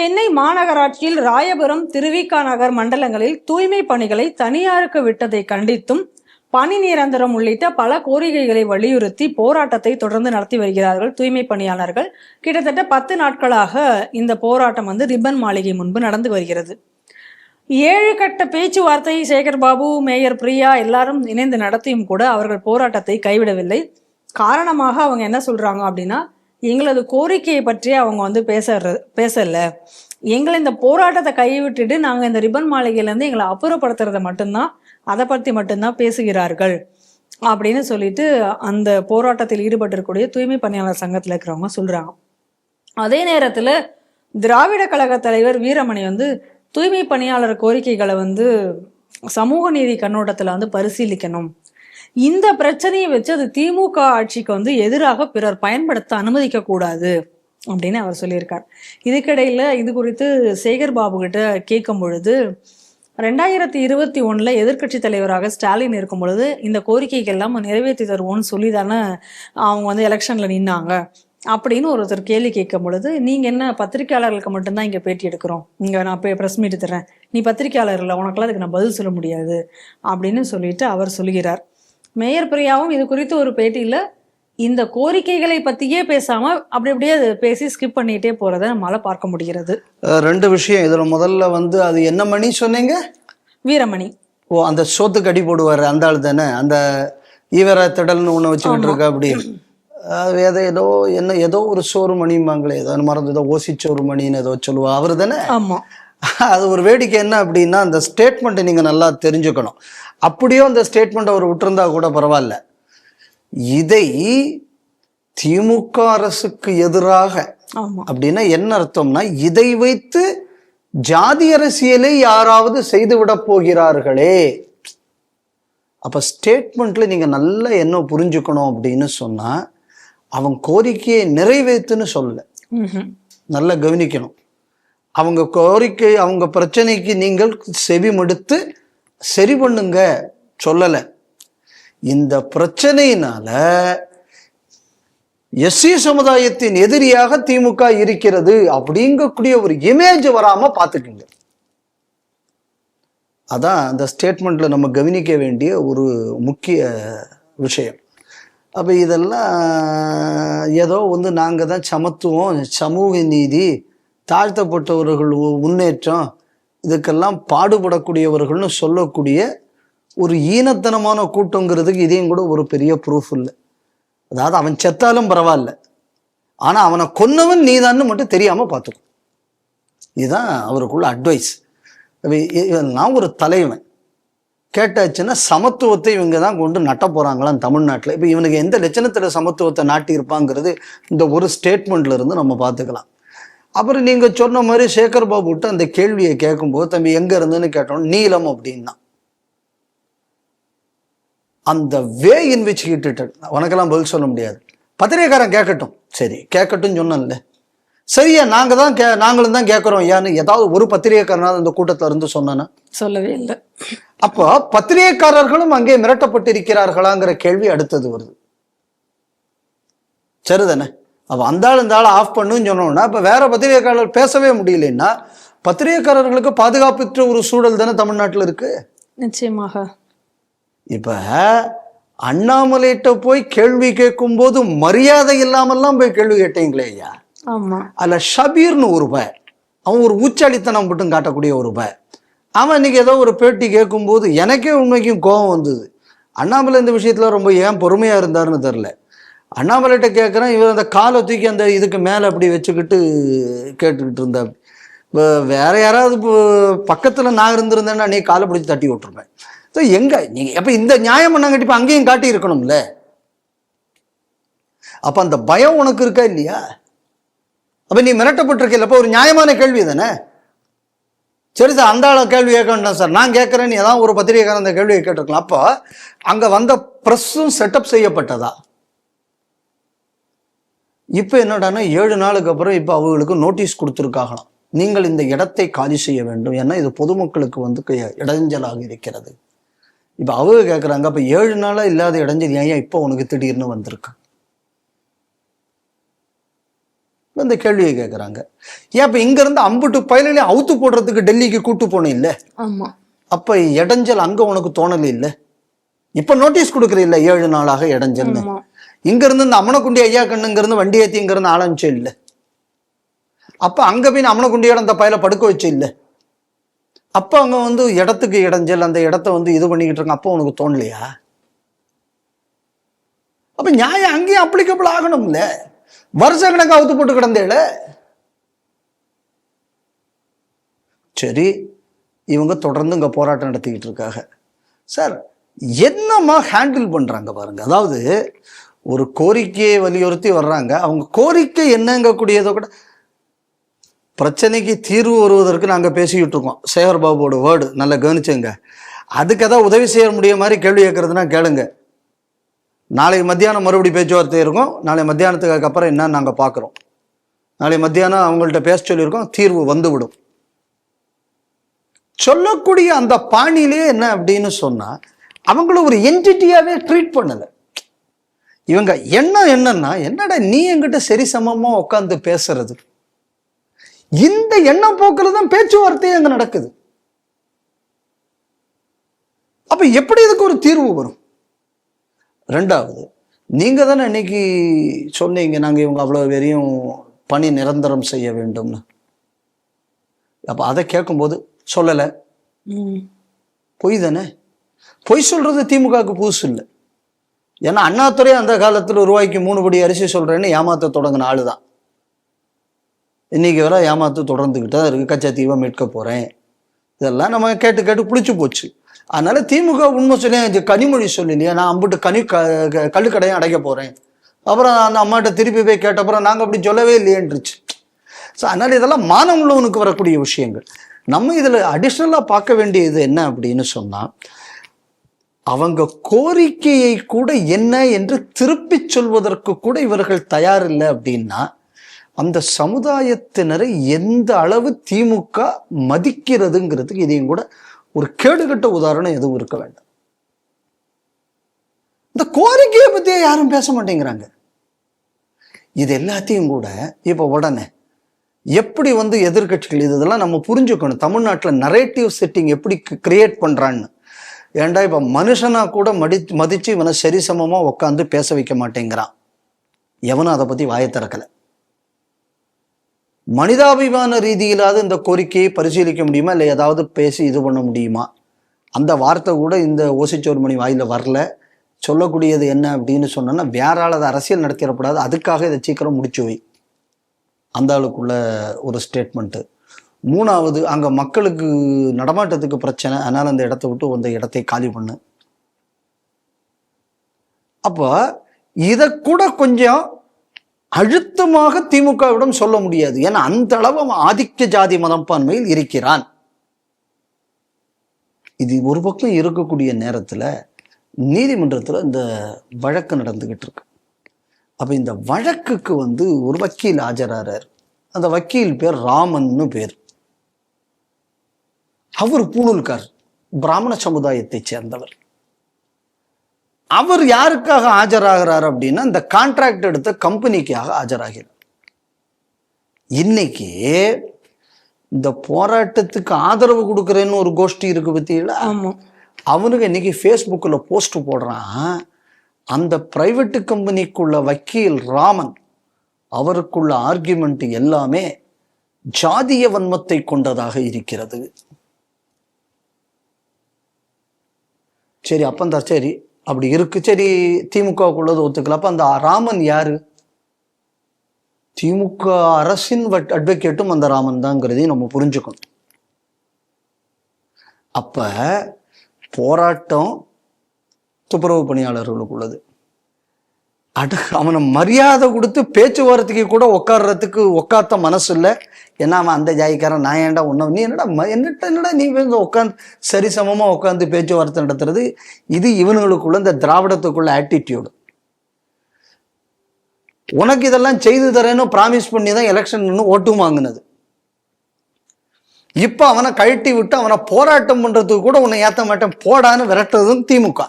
சென்னை மாநகராட்சியில் ராயபுரம் திருவிக நகர் மண்டலங்களில் தூய்மை பணிகளை தனியாருக்கு விட்டதை கண்டித்தும் பணி நிரந்தரம் உள்ளிட்ட பல கோரிக்கைகளை வலியுறுத்தி போராட்டத்தை தொடர்ந்து நடத்தி வருகிறார்கள் தூய்மை பணியாளர்கள். கிட்டத்தட்ட பத்து நாட்களாக இந்த போராட்டம் வந்து ரிப்பன் மாளிகை முன்பு நடந்து வருகிறது. ஏழு கட்ட பேச்சுவார்த்தை சேகர் பாபு மேயர் பிரியா எல்லாரும் இணைந்து நடத்தியும் கூட அவர்கள் போராட்டத்தை கைவிடவில்லை. காரணமாக அவங்க என்ன சொல்றாங்க அப்படின்னா எங்களது கோரிக்கையை பற்றி அவங்க வந்து பேச பேசலை. எங்களை இந்த போராட்டத்தை கைவிட்டுட்டு நாங்கள் இந்த ரிப்பன் மாளிகையிலேருந்து எங்களை அப்புறப்படுத்துறத மட்டும்தான் அதை பற்றி மட்டும்தான் பேசுகிறார்கள் அப்படின்னு சொல்லிட்டு அந்த போராட்டத்தில் ஈடுபட்டிருக்கக்கூடிய தூய்மை பணியாளர் சங்கத்தில் இருக்கிறவங்க சொல்கிறாங்க அதே நேரத்தில் திராவிட கழக தலைவர் வீரமணி வந்து தூய்மை பணியாளர் கோரிக்கைகளை வந்து சமூக நீதி கண்ணோட்டத்தில் வந்து பரிசீலிக்கணும். இந்த பிரச்சனையை வச்சு அது திமுக ஆட்சிக்கு வந்து எதிராக பிறர் பயன்படுத்த அனுமதிக்க கூடாது அப்படின்னு அவர் சொல்லியிருக்கார். இதுக்கிடையில இது குறித்து சேகர் பாபு கிட்ட கேட்கும் பொழுது ரெண்டாயிரத்தி இருபத்தி ஒன்றில் எதிர்க்கட்சி தலைவராக ஸ்டாலின் இருக்கும் பொழுது இந்த கோரிக்கைகள் எல்லாம் நிறைவேற்றி தருவோம்னு சொல்லி தானே அவங்க வந்து எலெக்ஷனில் நின்னாங்க அப்படின்னு ஒருத்தர் கேள்வி கேட்கும் பொழுது நீங்கள் என்ன பத்திரிக்கையாளர்களுக்கு மட்டும்தான் இங்கே பேட்டி எடுக்கிறோம்? இங்கே நான் போய் ப்ரெஸ் மீட் தரேன் நீ பத்திரிக்கையாளர் இல்லை உனக்கெல்லாம் அதுக்கு நான் பதில் சொல்ல முடியாது. அப்படின்னு சொல்லிட்டு அவர் சொல்கிறார். மேயர் பிரியாவும் இது குறித்து ஒரு பேட்டியில இந்த கோரிக்கைகளை பத்தியே பேசாம அப்படி அப்படியே பேசி ஸ்கிப் பண்ணிட்டே போறதை நம்மளால பார்க்க முடிகிறது. ரெண்டு விஷயம். இதுல முதல்ல வந்து அது என்ன மணி சொன்னீங்க? வீரமணி. ஓ அந்த சோத்துக்கு அடி போடுவாரு அந்த ஆள் தானே? அந்த ஈவர திடல்னு ஒண்ணு வச்சுக்கிட்டு இருக்கா அப்படி? அது ஏதோ என்ன ஏதோ ஒரு சோறு மணிம்பாங்களே ஏதோ மறந்து ஏதோ ஓசி சோறு மணின்னு ஏதோ சொல்லுவா. அவர் தானே? ஆமா. அது ஒரு வேடிக்கை என்ன அப்படின்னா அந்த ஸ்டேட்மெண்ட்டை நீங்கள் நல்லா தெரிஞ்சுக்கணும். அப்படியோ அந்த ஸ்டேட்மெண்ட் அவர் விட்டுருந்தா கூட பரவாயில்ல. இதை திமுக அரசுக்கு எதிராக அப்படின்னா என்ன அர்த்தம்னா இதை வைத்து ஜாதி அரசியலை யாராவது செய்துவிட போகிறார்களே. அப்ப ஸ்டேட்மெண்ட்ல நீங்க நல்லா என்ன புரிஞ்சுக்கணும் அப்படின்னு சொன்னா அவன் கோரிக்கையை நிறைவேற்றுன்னு சொல்லல. நல்லா கவனிக்கணும். அவங்க கோரிக்கை அவங்க பிரச்சனைக்கு நீங்கள் செவி மடுத்து சரி பண்ணுங்க. சொல்லலை. இந்த பிரச்சனையினால எஸ்சி சமுதாயத்தின் எதிரியாக திமுக இருக்கிறது அப்படிங்கக்கூடிய ஒரு இமேஜ் வராம பார்த்துக்குங்க. அதான் அந்த ஸ்டேட்மெண்ட்ல நம்ம கவனிக்க வேண்டிய ஒரு முக்கிய விஷயம். அப்போ இதெல்லாம் ஏதோ வந்து நாங்கள் தான் சமத்துவம் சமூக நீதி தாழ்த்தப்பட்டவர்கள் முன்னேற்றம் இதுக்கெல்லாம் பாடுபடக்கூடியவர்கள்னு சொல்லக்கூடிய ஒரு ஈனத்தனமான கூட்டங்கிறதுக்கு இதையும் கூட ஒரு பெரிய ப்ரூஃப் இல்லை. அதாவது அவன் செத்தாலும் பரவாயில்ல. ஆனால் அவனை கொன்னவன் நீதான்னு மட்டும் தெரியாமல் பார்த்துக்கும் இதுதான் அவருக்குள்ள அட்வைஸ் நான் ஒரு தலைவன். கேட்டாச்சுன்னா சமத்துவத்தை இவங்க தான் கொண்டு நட்ட போகிறாங்களாம் தமிழ்நாட்டில். இப்போ இவனுக்கு எந்த லட்சணத்தில் சமத்துவத்தை நாட்டி இருப்பாங்கிறது இந்த ஒரு ஸ்டேட்மெண்ட்லேருந்து நம்ம பார்த்துக்கலாம். அப்புறம் நீங்கள் சொன்ன மாதிரி சேகர் பாபு விட்டு அந்த கேள்வியை கேட்கும்போது தம்பி எங்கே இருந்துன்னு கேட்டோம். நீலம் அப்படின்னா. அந்த வே இன் விச் ஹீட்டட் உனக்கெல்லாம் பதில் சொல்ல முடியாது. பத்திரிகைக்காரன் கேட்கட்டும். சரி கேட்கட்டும் சொன்னேன்ல. சரியா நாங்கள் தான் கே நாங்களும் தான் கேட்குறோம். ஏன்னு ஏதாவது ஒரு பத்திரிகைக்காரனாவது அந்த கூட்டத்தில் இருந்து சொன்னானா? சொல்லவே இல்லை. அப்போ பத்திரிகைக்காரர்களும் அங்கே மிரட்டப்பட்டிருக்கிறார்களாங்கிற கேள்வி அடுத்தது வருது. சரிதானே? அப்போ அந்த ஆள் இந்த ஆளை ஆஃப் பண்ணுன்னு சொன்னோம்னா இப்போ வேற பத்திரிகைக்காரர் பேசவே முடியலன்னா பத்திரிகைக்காரர்களுக்கு பாதுகாப்பற்ற ஒரு சூழல் தானே தமிழ்நாட்டில் இருக்கு? நிச்சயமாக. இப்போ அண்ணாமலைகிட்ட போய் கேள்வி கேட்கும்போது மரியாதை இல்லாமல்லாம் போய் கேள்வி கேட்டீங்களே ஐயா? அதில் ஷபீர்னு ஒரு பய அவன் ஒரு உச்சாலித்தனம் மட்டும் காட்டக்கூடிய ஒரு பய அவன் இன்னைக்கு ஏதோ ஒரு பேட்டி கேட்கும்போது எனக்கே உண்மைக்கும் கோபம் வந்தது. அண்ணாமலை இந்த விஷயத்தில் ரொம்ப ஏன் பொறுமையாக இருந்தாருன்னு தெரில அண்ணாமலைகிட்ட கேட்குறேன் இவர் அந்த காலை தூக்கி அந்த இதுக்கு மேலே அப்படி வச்சுக்கிட்டு கேட்டுக்கிட்டு இருந்தா. இப்போ வேற யாராவது இப்போ பக்கத்தில் நான் இருந்திருந்தேன்னா நீ காலை பிடிச்சி தட்டி விட்டுருப்பேன். ஸோ எங்கே நீங்கள் அப்போ இந்த நியாயம் பண்ணாங்கட்டி இப்போ அங்கேயும் காட்டி இருக்கணும்ல அப்போ அந்த பயம் உனக்கு இருக்கா இல்லையா? அப்போ நீ மிரட்டப்பட்டிருக்கல அப்போ ஒரு நியாயமான கேள்வி தானே? சரி சார் அந்த ஆளை கேள்வி கேட்க வேண்டாம் சார். நான் கேட்குறேன் நீ ஏதாவது ஒரு பத்திரிகைக்காரன் அந்த கேள்வியை கேட்டிருக்கலாம். அப்போ அங்கே வந்த ப்ரெஸ்ஸும் செட்டப் செய்யப்பட்டதா? இப்போ என்னடான்னா ஏழு நாளுக்கு அப்புறம் இப்போ அவங்களுக்கு நோட்டீஸ் கொடுத்துருக்காகலாம். நீங்கள் இந்த இடத்தை காலி செய்ய வேண்டும். ஏன்னா இது பொதுமக்களுக்கு வந்து இடைஞ்சலாக இருக்கிறது. இப்போ அவங்க கேட்குறாங்க அப்போ ஏழு நாளாக இல்லாத இடைஞ்சல் ஏன் இப்போ உனக்கு திடீர்னு வந்திருக்கு? இந்த கேள்வியை கேட்குறாங்க ஏன் இப்போ இங்கேருந்து அம்புட்டு பயிலையும் அவுத்து போடுறதுக்கு டெல்லிக்கு கூட்டு போனேன் இல்லை? ஆமா. அப்போ இடைஞ்சல் அங்கே உனக்கு தோணலை இல்லை? இப்போ நோட்டீஸ் கொடுக்குற இல்லை ஏழு நாளாக இடைஞ்சல்னு? இங்கேருந்து இந்த அம்மனக்குண்டி ஐயா கண்ணுங்கிறது வண்டி ஏற்றி இங்கேருந்து ஆரம்பிச்சே இல்லை. அப்போ அங்கே போய் அமனக்குண்டியோட அம்மனக்குண்டியோட அந்த பயில படுக்க வச்சு இல்லை. அப்போ அங்கே வந்து இடத்துக்கு இடைஞ்சல் அந்த இடத்த வந்து இது பண்ணிக்கிட்டு இருக்காங்க. அப்போ உனக்கு தோணலையா? அப்போ நியாயம் அங்கேயும் அப்ளிகபிள் ஆகணும்ல. வருஷ கணக்கு அவுத்து போட்டு கிடந்தேல. சரி இவங்க தொடர்ந்து இங்கே போராட்டம் நடத்திக்கிட்டு இருக்காங்க. சார் என்னம்மா ஹேண்டில் பண்ணுறாங்க பாருங்க. அதாவது ஒரு கோரிக்கையை வலியுறுத்தி வர்றாங்க. அவங்க கோரிக்கை என்னங்கக்கூடியதை கூட பிரச்சனைக்கு தீர்வு வருவதற்கு நாங்கள் பேசிக்கிட்டு இருக்கோம். சேகர் பாபுவோட வேர்டு நல்லா கவனிச்சுங்க. அதுக்கு ஏதாவது உதவி செய்ய முடிய மாதிரி கேள்வி கேட்குறதுனா கேளுங்க. நாளை மத்தியானம் மறுபடி பேச்சுவார்த்தை இருக்கும். நாளை மத்தியானத்துக்கு அப்புறம் என்னன்னு நாங்கள் பார்க்குறோம் நாளை மத்தியானம் அவங்கள்ட்ட பேச சொல்லியிருக்கோம். தீர்வு வந்துவிடும். சொல்லக்கூடிய அந்த பாணியிலே என்ன அப்படின்னு சொன்னால் அவங்கள ஒரு என்டிட்டியாகவே ட்ரீட் பண்ணலை. இவங்க எண்ணம் என்னன்னா என்னடா நீ என்கிட்ட சரி சமமா உட்காந்து பேசுறது? இந்த எண்ணம் போக்குல தான் பேச்சுவார்த்தையே அங்க நடக்குது. அப்ப எப்படி இதுக்கு ஒரு தீர்வு வரும்? ரெண்டாவது நீங்க தானே இன்னைக்கு சொன்னீங்க நாங்க இவங்க அவ்வளவு வெறியும் பணி நிரந்தரம் செய்ய வேண்டும்னு. அப்ப அதை கேட்கும்போது சொல்லலை. பொய் தானே? பொய் சொல்றது திமுகவுக்கு புதுசு இல்லை. ஏன்னா அண்ணாத்துறை அந்த காலத்தில் ரூபாய்க்கு மூணு படி அரிசி சொல்கிறேன்னு ஏமாத்த தொடங்கின ஆள் தான் இன்றைக்கி வரை ஏமாத்து தொடர்ந்துக்கிட்டு தான் இருக்கு. கச்சத்தீவை மீட்க போகிறேன் இதெல்லாம் நம்ம கேட்டு கேட்டு பிடிச்சி போச்சு. அதனால் திமுக உண்மை சொல்லி இது கனிமொழி சொல்லலையே நான் அம்பிட்டு கனி க க- அடைக்க போகிறேன் அப்புறம் அந்த அம்மாட்ட திருப்பி போய் கேட்டப்புறம் நாங்கள் அப்படி சொல்லவே இல்லையேன்றுச்சு. ஸோ அதனால் இதெல்லாம் மானம் உள்ளவனுக்கு வரக்கூடிய விஷயங்கள். நம்ம இதில் அடிஷ்னலாக பார்க்க வேண்டியது என்ன அப்படின்னு சொன்னால் அவங்க கோரிக்கையை கூட என்ன என்று திருப்பிச் சொல்வதற்கு கூட இவர்கள் தயாரில்லை அப்படின்னா அந்த சமுதாயத்தினரை எந்த அளவு திமுக மதிக்கிறதுங்கிறதுக்கு இதையும் கூட ஒரு கேடுகட்ட உதாரணம் எதுவும் இருக்க வேண்டாம். இந்த கோரிக்கையை பற்றியே யாரும் பேச மாட்டேங்கிறாங்க. இது எல்லாத்தையும் கூட இப்போ உடனே எப்படி வந்து எதிர்க்கட்சிகள் இது இதெல்லாம் நம்ம புரிஞ்சுக்கணும். தமிழ்நாட்டில் நரேட்டிவ் செட்டிங் எப்படி கிரியேட் பண்றான்னு. ஏன்டா இப்போ மனுஷனா கூட மடி மதித்து இவனை சரிசமமாக உட்காந்து பேச வைக்க மாட்டேங்கிறான். எவனும் அதை பற்றி வாயை திறக்கல. மனிதாபிமான ரீதியிலாவது இந்த கோரிக்கையை பரிசீலிக்க முடியுமா? இல்லை ஏதாவது பேசி இது பண்ண முடியுமா? அந்த வார்த்தை கூட இந்த ஓசிச்சோர் மணி வாயில் வரல. சொல்லக்கூடியது என்ன அப்படின்னு சொன்னோன்னா வேற ஆள் அதை அரசியல் நடத்திடக்கூடாது. அதுக்காக இதை சீக்கிரம் முடிச்சு வை. அந்த ஆளுக்குள்ள ஒரு ஸ்டேட்மெண்ட்டு மூணாவது அங்கே மக்களுக்கு நடமாட்டத்துக்கு பிரச்சனை. அதனால் அந்த இடத்த விட்டு அந்த இடத்தை காலி பண்ணு. அப்போ இதை கூட கொஞ்சம் அழுத்தமாக திமுகவிடம் சொல்ல முடியாது. ஏன்னா அந்த அளவு அவன் ஆதிக்க ஜாதி மதப்பான்மையில் இருக்கிறான். இது ஒரு பக்கம் இருக்கக்கூடிய நேரத்தில் நீதிமன்றத்தில் இந்த வழக்கு நடந்துகிட்டு இருக்கு. அப்போ இந்த வழக்குக்கு வந்து ஒரு வக்கீல் ஆஜராகிறார் அந்த வக்கீல் பேர் ராமன்னு பேர். அவர் பூணூல்கார் பிராமண சமுதாயத்தைச் சேர்ந்தவர். அவர் யாருக்காக ஆஜராகிறார் அப்படின்னா இந்த கான்ட்ராக்ட் எடுத்த கம்பெனிக்காக ஆஜராகிறார். இன்னைக்கு இந்த போராட்டத்துக்கு ஆதரவு கொடுக்குறேன்னு ஒரு கோஷ்டி இருக்கு பத்தியில அவனுக்கு இன்னைக்கு ஃபேஸ்புக்கில் போஸ்ட் போடுறான். அந்த பிரைவேட்டு கம்பெனிக்குள்ள வக்கீல் ராமன் அவருக்குள்ள ஆர்கியூமெண்ட் எல்லாமே ஜாதிய வன்மத்தை கொண்டதாக இருக்கிறது. சரி அப்பந்தான் சரி. அப்படி இருக்கு. சரி திமுகவுக்குள்ளது ஒத்துக்கலாம் அப்ப அந்த ராமன் யாரு? திமுக அரசின் அட்வொகேட்டும் அந்த ராமன் தாங்கிறதையும் நம்ம புரிஞ்சுக்கணும். அப்ப போராட்டம் துப்புரவு பணியாளர்களுக்குள்ளது. அடு அவனை மரியாதை கொடுத்து பேச்சுவார்த்தைக்கு கூட உட்கார்றதுக்கு உட்காத்த மனசு இல்லை ஏன்னா அவன் அந்த ஜாய்க்காரன் நான் ஏன்டா உன்ன நீ என்னடா ம- என்னட்ட என்னடா நீ உட்காந்து சரிசமமாக உட்காந்து பேச்சுவார்த்தை நடத்துறது? இது இவனுங்களுக்குள்ள இந்த திராவிடத்துக்குள்ள ஆட்டிடியூடு உனக்கு இதெல்லாம் செய்து தரேன்னு ப்ராமிஸ் பண்ணி தான் எலெக்ஷன் நின்று ஓட்டும் வாங்கினது. இப்போ அவனை கழட்டி விட்டு அவனை போராட்டம் பண்ணுறதுக்கு கூட உன்னை ஏற்ற மாட்டேன் போடான்னு விரட்டுறதும் திமுக.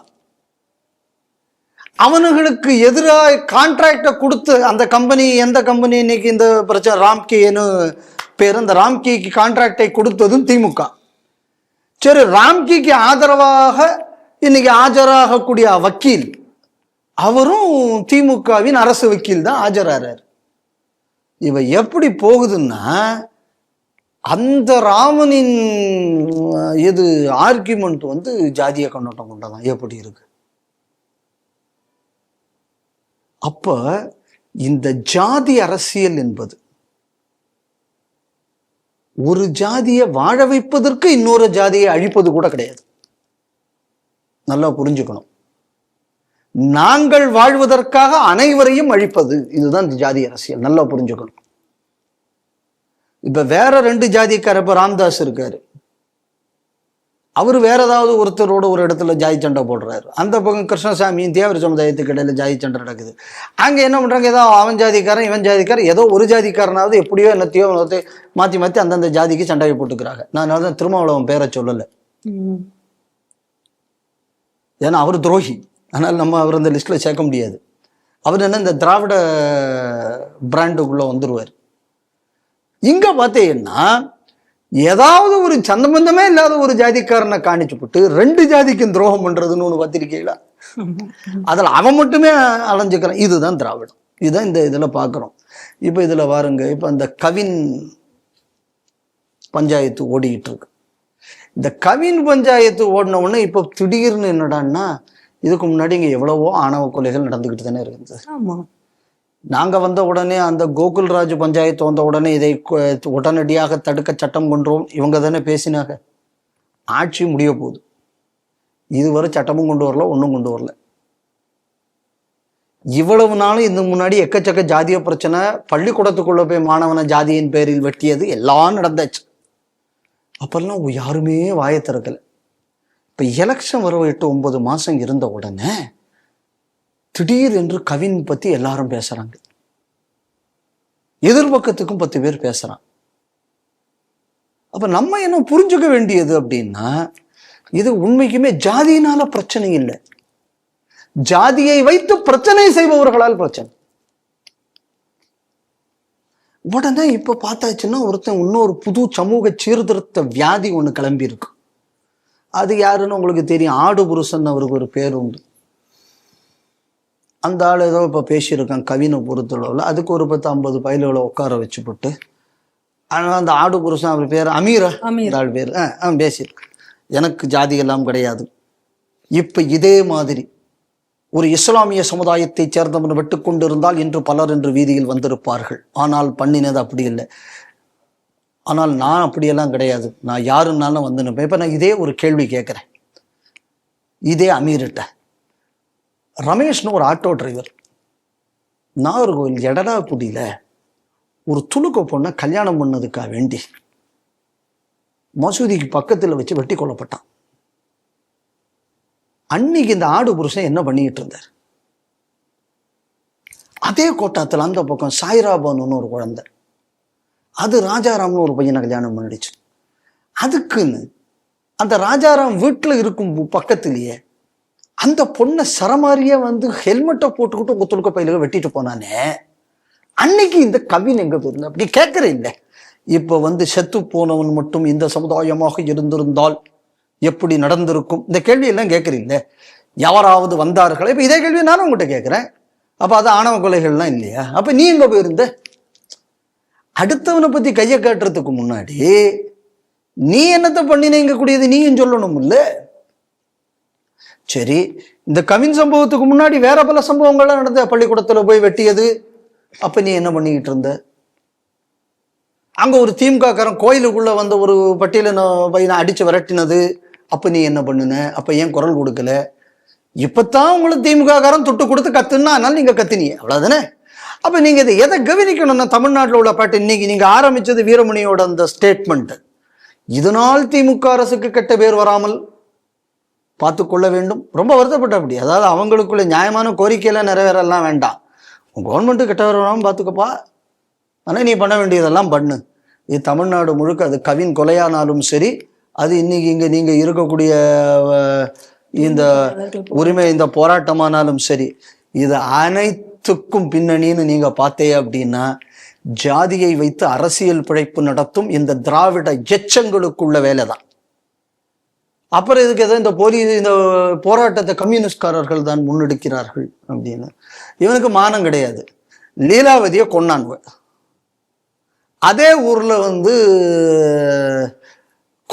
அவனுங்களுக்கு எதிராக கான்ட்ராக்டை கொடுத்து அந்த கம்பெனி எந்த கம்பெனி இன்னைக்கு இந்த பிரச்சனை ராம்கேன்னு பேர் அந்த ராம்கேக்கு கான்ட்ராக்டை கொடுத்ததும் திமுக. சரி ராம்கிக்கு ஆதரவாக இன்னைக்கு ஆஜராகக்கூடிய வக்கீல் அவரும் திமுகவின் அரசு வக்கீல் தான் ஆஜராகிறார் இவ எப்படி போகுதுன்னா அந்த ராமனின் இது ஆர்குமெண்ட் வந்து ஜாதிய கண்ணோட்டம் கொண்டதான் எப்படி இருக்கு? அப்ப இந்த ஜாதி அரசியல் என்பது ஒரு ஜாதியை வாழ வைப்பதற்கு இன்னொரு ஜாதியை அழிப்பது கூட கிடையாது. நல்லா புரிஞ்சுக்கணும். நாங்கள் வாழ்வதற்காக அனைவரையும் அழிப்பது இதுதான் இந்த ஜாதி அரசியல். நல்லா புரிஞ்சுக்கணும். இப்ப வேற ரெண்டு ஜாதிக்கார இப்ப ராம்தாஸ் இருக்காரு. அவர் வேற ஏதாவது ஒருத்தரோட ஒரு இடத்துல ஜாதி சண்டை போடுறாரு. அந்த பக்கம் கிருஷ்ணசாமியும் தேவர சமுதாயத்துக்கு இடையில ஜாதி சண்டை நடக்குது. அங்க என்ன பண்றாங்க? ஏதோ அவன் ஜாதிக்காரன் இவன் ஜாதிக்காரன் ஏதோ ஒரு ஜாதிக்காரனாவது எப்படியோ என்னத்தையோ மாத்தி மாத்தி அந்தந்த ஜாதிக்கு சண்டையை போட்டுக்கிறாங்க. நான் அதனால தான் திருமாவளவன் பேரை சொல்லலை. ஏன்னா அவர் துரோகி. அதனால் நம்ம அவர் அந்த லிஸ்ட்டில் சேர்க்க முடியாது. அவர் என்ன இந்த திராவிட பிராண்டுக்குள்ளே வந்துடுவார் இங்கே பார்த்தீங்கன்னா ஏதாவது ஒரு சந்தபந்தமே இல்லாத ஒரு ஜாதிக்காரனை காணிச்சுப்பட்டு ரெண்டு ஜாதிக்கும் துரோகம் பண்றதுன்னு ஒன்று பத்திரிக்கையில அதில் அவன் மட்டுமே அலைஞ்சுக்கிறான். இதுதான் திராவிடம். இதுதான் இந்த இதில் பார்க்குறோம். இப்போ இதில் பாருங்க இப்போ அந்த கவின் பஞ்சாயத்து ஓடிக்கிட்டு இருக்கு இந்த கவின் பஞ்சாயத்து ஓடின உடனே இப்போ திடீர்னு என்னடான்னா இதுக்கு முன்னாடி இங்கே எவ்வளவோ ஆணவ கொலைகள் நடந்துக்கிட்டு தானே இருக்குது ஆமா நாங்கள் வந்த உடனே அந்த கோகுல்ராஜ் பஞ்சாயத்து வந்த உடனே இதை உடனடியாக தடுக்க சட்டம் கொண்டோம் இவங்க தானே பேசினாங்க. ஆட்சி முடிய போகுது. இதுவரை சட்டமும் கொண்டு வரல ஒன்றும் கொண்டு வரல. இவ்வளவு நாளும் இந்த முன்னாடி எக்கச்சக்க ஜாதிய பிரச்சனை பள்ளிக்கூடத்துக்குள்ள போய் மாணவனை ஜாதியின் பேரில் வெட்டியது எல்லாம் நடந்தாச்சு. அப்பெல்லாம் யாருமே வாய திறக்கலை. இப்போ எலெக்ஷன் வர எட்டு ஒன்பது மாதம் இருந்த உடனே திடீர் என்று கவின் பத்தி எல்லாரும் பேசுறாங்க. எதிர்பக்கத்துக்கும் பத்து பேர் பேசுறான். அப்ப நம்ம என்ன புரிஞ்சுக்க வேண்டியது அப்படின்னா இது உண்மைக்குமே ஜாதியினால பிரச்சனை இல்லை. ஜாதியை வைத்து பிரச்சனை செய்பவர்களால் பிரச்சனை. உடனே இப்ப பார்த்தாச்சுன்னா ஒருத்தன் இன்னொரு புது சமூக சீர்திருத்த வியாதி ஒண்ணு கிளம்பி இருக்கு அது யாருன்னு உங்களுக்கு தெரியும். ஆடு புருஷன் அவருக்கு ஒரு பேர் உண்டு. அந்த ஆள் ஏதோ இப்போ பேசியிருக்கான் கவினை பொறுத்தளவில். அதுக்கு ஒரு பத்து ஐம்பது பயில்களை உட்கார வச்சுப்பட்டு ஆனால் அந்த ஆடு புருஷன் அவர் பேர் அமீரா. அமீர். இந்த ஆள் பேர். ஆ ஆ பேசியிருக்கு எனக்கு ஜாதி எல்லாம் கிடையாது. இப்போ இதே மாதிரி ஒரு இஸ்லாமிய சமுதாயத்தைச் சேர்ந்தவன் விட்டு கொண்டிருந்தால் இன்று பலர் இன்று வீதியில் வந்திருப்பார்கள். ஆனால் பண்ணினது அப்படி இல்லை. ஆனால் நான் அப்படியெல்லாம் கிடையாது. நான் யாருன்னாலும் வந்து நிற்பேன் இப்போ நான் இதே ஒரு கேள்வி கேட்குறேன். இதே அமீர்கிட்ட. ரமேஷ்னு ஒரு ஆட்டோ டிரைவர் நாகர்கோவில் எடடா எடடாக்குடியில் ஒரு துளுக்க பொண்ணை கல்யாணம் பண்ணதுக்காக வேண்டி மசூதிக்கு பக்கத்தில் வச்சு வெட்டி கொல்லப்பட்டான். அன்னைக்கு இந்த ஆடு புருஷன் என்ன பண்ணிக்கிட்டு இருந்தார்? அதே கோட்டாத்தில் அந்த பக்கம் சாய்ராபான்னு ஒரு குழந்தை. அது ராஜாராம்னு ஒரு பையனை கல்யாணம் பண்ணிடுச்சு. அதுக்குன்னு அந்த ராஜாராம் வீட்டில் இருக்கும் பக்கத்திலேயே அந்த பொண்ணை சரமாரியே வந்து ஹெல்மெட்டை போட்டுக்கிட்டு உங்க துளுக்க வெட்டிட்டு போனானே? அன்னைக்கு இந்த கவின் எங்க போயிருந்த? அப்படி கேட்கற இல்லை இப்போ வந்து செத்து போனவன் மட்டும் இந்த சமுதாயமாக இருந்திருந்தால் எப்படி நடந்திருக்கும்? இந்த கேள்வியெல்லாம் கேட்குறீங்க யாராவது வந்தார்களே? இப்போ இதே கேள்வி நானும் உங்கள்கிட்ட கேட்குறேன் அப்போ அது ஆணவ கொலைகள்லாம் இல்லையா? அப்போ நீ எங்கே போயிருந்த? அடுத்தவனை பற்றி கையை காட்டுறதுக்கு முன்னாடி நீ என்னத்தை பண்ணினேங்க கூடியது? நீயும் சொல்லணும் இல்லை சரி இந்த கவின் சம்பவத்துக்கு முன்னாடி வேற பல சம்பவங்கள்லாம் நடந்த பள்ளிக்கூடத்தில் போய் வெட்டியது. அப்ப நீ என்ன பண்ணிக்கிட்டு இருந்த? அங்க ஒரு திமுகக்காரன் கோயிலுக்குள்ள வந்த ஒரு பட்டியல பையனை அடிச்சு விரட்டினது. அப்ப நீ என்ன பண்ணுன? அப்ப ஏன் குரல் கொடுக்கல? இப்பதான் உங்களுக்கு திமுககாரன் தொட்டு கொடுத்து கத்துனா அதனால நீங்க கத்துனீங்க. அவ்வளவுதானே? அப்ப நீங்க இதை எதை கவனிக்கணும்னா தமிழ்நாட்டில் உள்ள பாட்டு இன்னைக்கு நீங்க ஆரம்பிச்சது வீரமணியோட அந்த ஸ்டேட்மெண்ட் இதனால் திமுக அரசுக்கு கெட்ட பேர் வராமல் பார்த்து கொள்ள வேண்டும். ரொம்ப வருத்தப்பட்ட அப்படி அதாவது அவங்களுக்குள்ள நியாயமான கோரிக்கையெல்லாம் நிறைவேறலாம் வேண்டாம். கவர்மெண்ட்டு கிட்ட வரணும் பார்த்துக்கப்பா. ஆனால் நீ பண்ண வேண்டியதெல்லாம் பண்ணு. இது தமிழ்நாடு முழுக்க அது கவின் கொலையானாலும் சரி அது இன்னைக்கு இங்கே நீங்கள் இருக்கக்கூடிய இந்த உரிமை இந்த போராட்டமானாலும் சரி இது அனைத்துக்கும் பின்னணின்னு நீங்க பார்த்தே அப்படின்னா ஜாதியை வைத்து அரசியல் பிழைப்பு நடத்தும் இந்த திராவிட எச்சங்களுக்குள்ள வேலை தான் அப்புறம் இதுக்கு ஏதோ இந்த போலீஸ் இந்த போராட்டத்தை கம்யூனிஸ்ட்காரர்கள் தான் முன்னெடுக்கிறார்கள் அப்படின்னு. இவனுக்கு மானம் கிடையாது. லீலாவதியை கொண்டானுவ அதே ஊரில் வந்து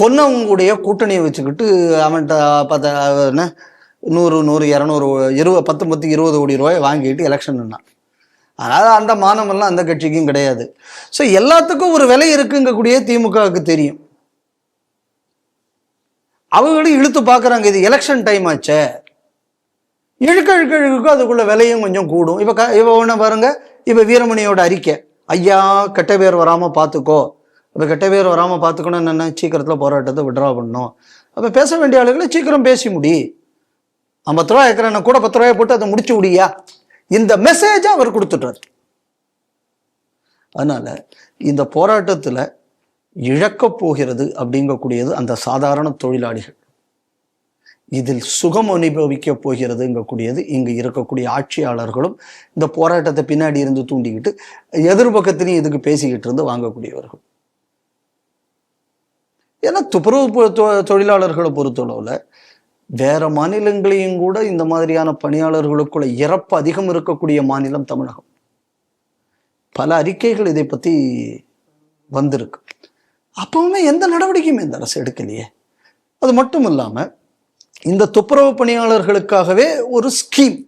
கொன்னவங்களுடைய கூட்டணியை வச்சுக்கிட்டு அவன்கிட்ட பார்த்தா என்ன? நூறு நூறு இரநூறு இருபது பத்து பத்து இருபது கோடி ரூபாய் வாங்கிட்டு எலெக்ஷன் நின்னான். அதனால் அந்த மானமெல்லாம் அந்த கட்சிக்கும் கிடையாது. ஸோ எல்லாத்துக்கும் ஒரு விலை இருக்குங்கக்கூடிய திமுகவுக்கு தெரியும். அவங்களும் இழுத்து பார்க்குறாங்க இது எலெக்ஷன் டைம் ஆச்சே. இழுக்க இழுக்க இழுக்க அதுக்குள்ள விலையும் கொஞ்சம் கூடும். இப்போ க இப்போ ஒன்று பாருங்க. இப்போ வீரமணியோட அறிக்கை. ஐயா கெட்ட பேர் வராமல் பார்த்துக்கோ இப்போ கெட்ட பேர் வராமல் பார்த்துக்கணும் என்ன சீக்கிரத்தில் போராட்டத்தை விட்ரா பண்ணணும். அப்போ பேச வேண்டிய ஆளுகளை சீக்கிரம் பேசி முடி. ஐம்பத்து ரூபா இருக்கிறேன் கூட பத்து ரூபாய் போட்டு அதை முடிச்சு விடியா இந்த மெசேஜை அவர் கொடுத்துட்டார் அதனால் இந்த போராட்டத்தில் இழக்கப் போகிறது அப்படிங்கக்கூடியது அந்த சாதாரண தொழிலாளிகள். இதில் சுகம் அனுபவிக்க போகிறதுங்கக்கூடியது இங்கு இருக்கக்கூடிய ஆட்சியாளர்களும் இந்த போராட்டத்தை பின்னாடி இருந்து தூண்டிக்கிட்டு எதிர்பக்கத்திலையும் இதுக்கு பேசிக்கிட்டு இருந்து வாங்கக்கூடியவர்கள். ஏன்னா துப்புரவு பொ- தொ- தொழிலாளர்களை பொறுத்தளவில் வேற மாநிலங்களையும் கூட இந்த மாதிரியான பணியாளர்களுக்குள்ள இறப்பு அதிகம் இருக்கக்கூடிய மாநிலம் தமிழகம். பல அறிக்கைகள் இதை பற்றி வந்திருக்கு. அப்பவுமே எந்த நடவடிக்கையுமே இந்த அரசு எடுக்கலையே. அது மட்டும் இல்லாமல் இந்த துப்புரவு பணியாளர்களுக்காகவே ஒரு ஸ்கீம்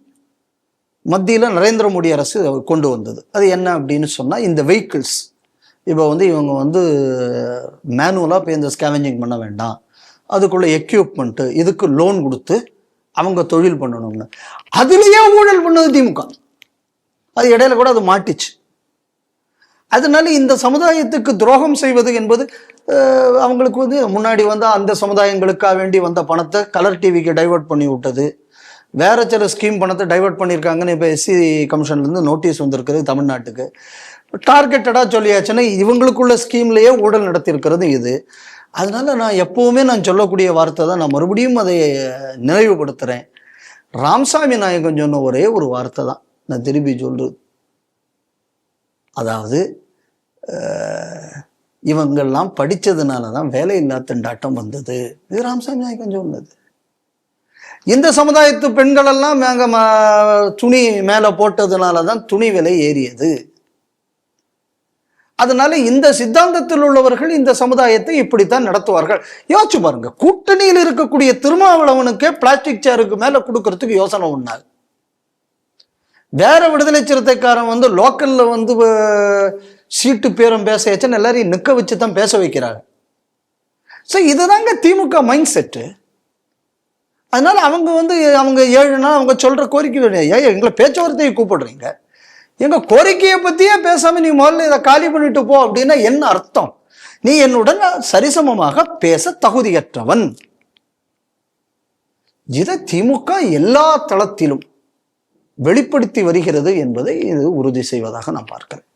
மத்தியில் நரேந்திர மோடி அரசு கொண்டு வந்தது. அது என்ன அப்படின்னு சொன்னால் இந்த வெஹிக்கிள்ஸ் இப்போ வந்து இவங்க வந்து மேனுவலாக போய் இந்த ஸ்கேவெஞ்சிங் பண்ண வேண்டாம். அதுக்குள்ள எக்யூப்மெண்ட்டு இதுக்கு லோன் கொடுத்து அவங்க தொழில் பண்ணணும்னு. அதுலேயே ஊழல் பண்ணது திமுக. அது இடையில கூட அது மாட்டிச்சு. அதனால இந்த சமுதாயத்துக்கு துரோகம் செய்வது என்பது அவங்களுக்கு வந்து முன்னாடி வந்து அந்த சமுதாயங்களுக்காக வேண்டி வந்த பணத்தை கலர் டிவிக்கு டைவர்ட் பண்ணி விட்டது. வேற சில ஸ்கீம் பணத்தை டைவர்ட் பண்ணியிருக்காங்கன்னு இப்போ எஸ்சி கமிஷன்லேருந்து நோட்டீஸ் வந்திருக்குது தமிழ்நாட்டுக்கு. டார்கெட்டடாக சொல்லியாச்சுன்னா இவங்களுக்குள்ள ஸ்கீம்லேயே ஊழல் நடத்தியிருக்கிறது இது. அதனால நான் எப்போவுமே நான் சொல்லக்கூடிய வார்த்தை தான் நான் மறுபடியும் அதை நினைவுபடுத்துகிறேன் ராம்சாமி நாயகன் சொன்ன ஒரே ஒரு வார்த்தை தான். நான் திருப்பி சொல்றது. அதாவது இவங்கள்லாம் படித்ததுனால தான் வேலையில்லா திண்டாட்டம் வந்தது. இது ராமசாமி நாய்க்கு சொன்னது. இந்த சமுதாயத்து பெண்களெல்லாம் நாங்கள் துணி மேலே போட்டதுனால தான் துணி விலை ஏறியது. அதனால இந்த சித்தாந்தத்தில் உள்ளவர்கள் இந்த சமுதாயத்தை இப்படித்தான் நடத்துவார்கள். யோசிச்சு பாருங்க. கூட்டணியில் இருக்கக்கூடிய திருமாவளவனுக்கே பிளாஸ்டிக் சேருக்கு மேலே கொடுக்கறதுக்கு யோசனை ஒன்றாது வேற விடுதலை சிறுத்தைக்காரன் வந்து லோக்கல்ல வந்து சீட்டு பேரும் பேச வச்சுன்னு எல்லாரையும் நிக்க வச்சு தான் பேச வைக்கிறாங்க ஸோ இதுதாங்க திமுக மைண்ட் செட்டு அதனால அவங்க வந்து அவங்க ஏழு நாள் அவங்க சொல்ற கோரிக்கை ஏன் எங்களை பேச்சுவார்த்தையை கூப்பிடுறீங்க. எங்க கோரிக்கையை பத்தியே பேசாம நீ முதல்ல இதை காலி பண்ணிட்டு போ அப்படின்னா என்ன அர்த்தம்? நீ என்னுடன் சரிசமமாக பேச தகுதியற்றவன். இதை திமுக எல்லா தளத்திலும் வெளிப்படுத்தி வருகிறது என்பதை இது உறுதி செய்வதாக நான் பார்க்கிறேன்.